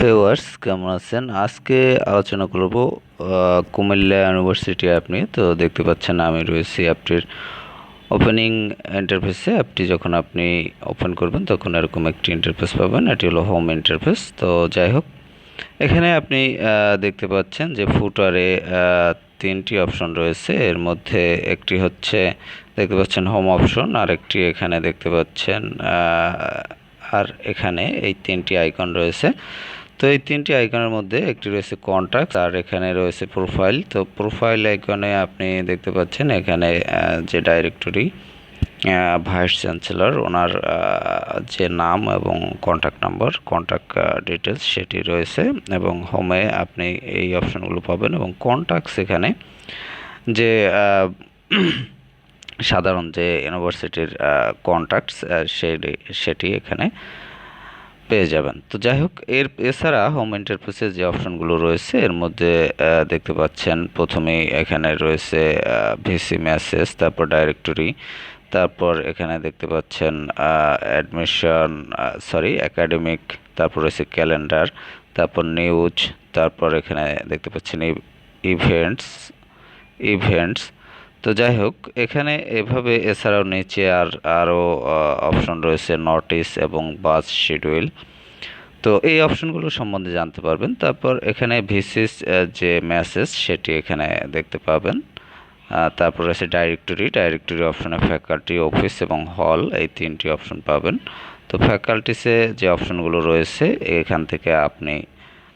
Viewers কেমন আছেন? আজকে আলোচনা করব কুমিল্লা ইউনিভার্সিটি অ্যাপ নিয়ে। তো দেখতে পাচ্ছেন আমি রয়েছি অ্যাপটির ওপেনিং ইন্টারফেসে অ্যাপটি যখন আপনি ওপেন করবেন, তখন এরকম একটি ইন্টারফেস পাবেন। এটি হলো হোম ইন্টারফেস তো যাই হোক, এখানে আপনি দেখতে পাচ্ছেন যে ফুটারে তিনটি অপশন রয়েছে। এর মধ্যে একটি হচ্ছে, দেখতে পাচ্ছেন হোম অপশন আর একটি এখানে দেখতে পাচ্ছেন আর এখানে এই তিনটি আইকন রয়েছে। তো এই তিনটি আইকনের মধ্যে একটি রয়েছে কন্ট্যাক্ট আর এখানে রয়েছে প্রোফাইল তো প্রোফাইল আইকনে আপনি দেখতে পাচ্ছেন এখানে যে ডাইরেক্টরি ভাইস চ্যান্সেলর ওনার যে নাম এবং কন্ট্যাক্ট নাম্বার কন্ট্যাক্ট ডিটেলস সেটি রয়েছে এবং হোমে আপনি এই অপশনগুলো পাবেন এবং কন্ট্যাক্টস এখানে যে সাধারণ যে ইউনিভার্সিটির কন্ট্যাক্টস সেটি সেটি এখানে পেয়ে যাবেন। তো যাই হোক, এর, এছাড়া হোম ইন্টারফেসে যে অপশনগুলো রয়েছে, এর মধ্যে দেখতে পাচ্ছেন প্রথমেই এখানে রয়েছে ভিসি মেসেজ তারপর ডাইরেক্টরি তারপর এখানে দেখতে পাচ্ছেন অ্যাডমিশন সরি একাডেমিক তারপর রয়েছে ক্যালেন্ডার তারপর নিউজ তারপর এখানে দেখতে পাচ্ছেন ইভেন্টস ইভেন্টস তো যাই হোক এখানে এভাবে এছাড়াও নিচে আর আরও অপশন রয়েছে নোটিস এবং বাস শিডিউল তো এই অপশনগুলো সম্বন্ধে জানতে পারবেন। তারপর এখানে ভিসিস যে মেসেজ সেটি এখানে দেখতে পাবেন। তারপর রয়েছে ডাইরেক্টরি ডাইরেক্টরি অপশনে ফ্যাকাল্টি অফিস এবং হল এই তিনটি অপশন পাবেন। তো ফ্যাকাল্টিসে যে অপশনগুলো রয়েছে, এখান থেকে আপনি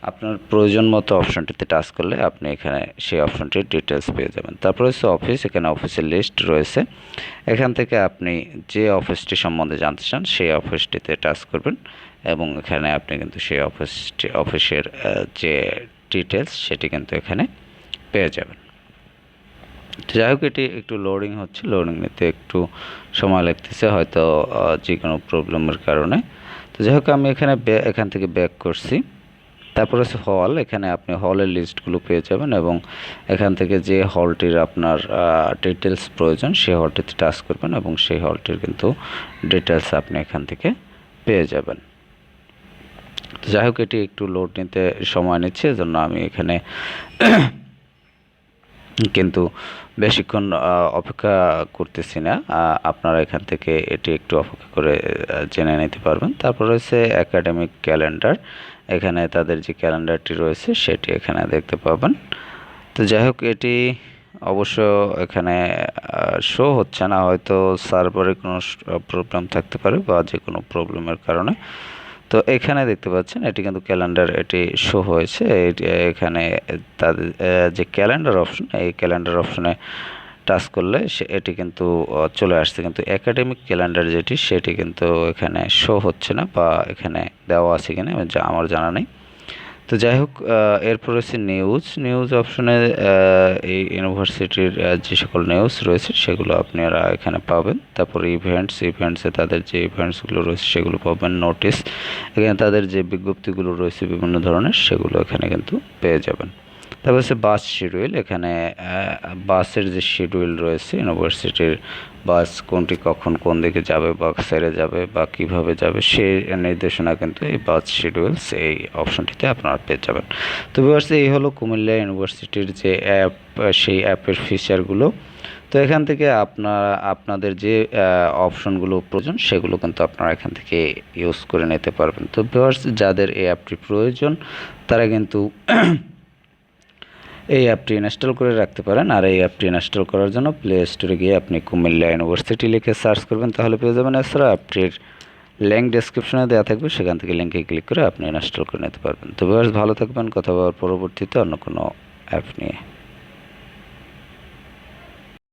আপনার প্রয়োজন মতো অপশনটিতে টাচ করলে আপনি এখানে সেই অপশনটির ডিটেলস পেয়ে যাবেন। তারপর হচ্ছে অফিস এখানে অফিসের লিস্ট রয়েছে। এখান থেকে আপনি যে অফিসটি সম্বন্ধে জানতে চান, সেই অফিসটিতে টাচ করবেন এবং এখানে আপনি কিন্তু সেই অফিসটি অফিসের যে ডিটেলস সেটি কিন্তু এখানে পেয়ে যাবেন। যাই হোক, এটি একটু লোডিং হচ্ছে। লোডিং নিতে একটু সময় লাগতেছে, হয়তো যে কোনো প্রবলেমের কারণে। তো যাই হোক, আমি এখানে এখান থেকে ব্যাক করছি। তারপর হচ্ছে হল এখানে আপনি হলের লিস্টগুলো পেয়ে যাবেন এবং এখান থেকে যে হলটির আপনার ডিটেলস প্রয়োজন, সেই হলটিতে টাচ করবেন এবং সেই হলটির কিন্তু ডিটেলস আপনি এখান থেকে পেয়ে যাবেন। যাই হোক, এটি একটু লোড নিতে সময় নিচ্ছে, এজন্য আমি এখানে কিন্তু বেশিক্ষণ অপেক্ষা করতেছি না। আপনারা এখান থেকে এটি একটু অপেক্ষা করে জেনে নিতে পারবেন। তারপর রয়েছে একাডেমিক ক্যালেন্ডার এখানে তাদের যে ক্যালেন্ডারটি রয়েছে, সেটি এখানে দেখতে পাবেন। তো যাই হোক, এটি অবশ্য এখানে শো হচ্ছে না। হয়তো সার্ভারে কোনো প্রবলেম থাকতে পারে বা যে কোনো প্রবলেমের কারণে। তো এখানে দেখতে পাচ্ছেন, এটি কিন্তু ক্যালেন্ডার, এটি শো হয়েছে। এখানে তাদের যে ক্যালেন্ডার অপশন এই ক্যালেন্ডার অপশনে টাচ করলে সে, এটি কিন্তু চলে আসছে। কিন্তু একাডেমিক ক্যালেন্ডার যেটি, সেটি কিন্তু এখানে শো হচ্ছে না বা এখানে দেওয়া আছে কিনা আমার জানা নেই। তো যাই হোক এরপর রয়েছে নিউজ নিউজ অপশনে এই ইউনিভার্সিটির যে সকল নিউজ রয়েছে সেগুলো আপনারা এখানে পাবেন। তারপর ইভেন্টস ইভেন্টসে তাদের যে ইভেন্টসগুলো রয়েছে সেগুলো পাবেন নোটিস এখানে তাদের যে বিজ্ঞপ্তিগুলো রয়েছে বিভিন্ন ধরনের, সেগুলো এখানে কিন্তু পেয়ে যাবেন। তারপর হচ্ছে বাস শিডিউল এখানে বাসের যে শিডিউল রয়েছে ইউনিভার্সিটির বাস কোনটি কখন কোন দিকে যাবে বা ছেড়ে যাবে বা কীভাবে যাবে সেই নির্দেশনা কিন্তু এই বাস শিডিউলস এই অপশনটিতে আপনারা পেয়ে যাবেন। তো বিভার্স এই হলো কুমিল্লা ইউনিভার্সিটির যে অ্যাপ সেই অ্যাপের ফিচারগুলো তো এখান থেকে আপনারা, আপনাদের যে অপশনগুলো প্রয়োজন, সেগুলো কিন্তু আপনারা এখান থেকে ইউজ করে নিতে পারবেন। তো ভিউয়ার্স যাদের এই অ্যাপটি প্রয়োজন, তারা কিন্তু এই অ্যাপটি ইনস্টল করে রাখতে পারেন আর এই অ্যাপটি ইনস্টল করার জন্য প্লে স্টোরে গিয়ে আপনি কুমিল্লা ইউনিভার্সিটি লিখে সার্চ করবেন, তাহলে পেয়ে যাবেন এছাড়া অ্যাপটির লিঙ্ক ডেসক্রিপশনে দেওয়া থাকবে, সেখান থেকে লিঙ্কে ক্লিক করে আপনি ইনস্টল করে নিতে পারবেন। তো বেশ ভালো থাকবেন, কথা বলার পরবর্তীতে অন্য কোনো অ্যাপ নিয়ে।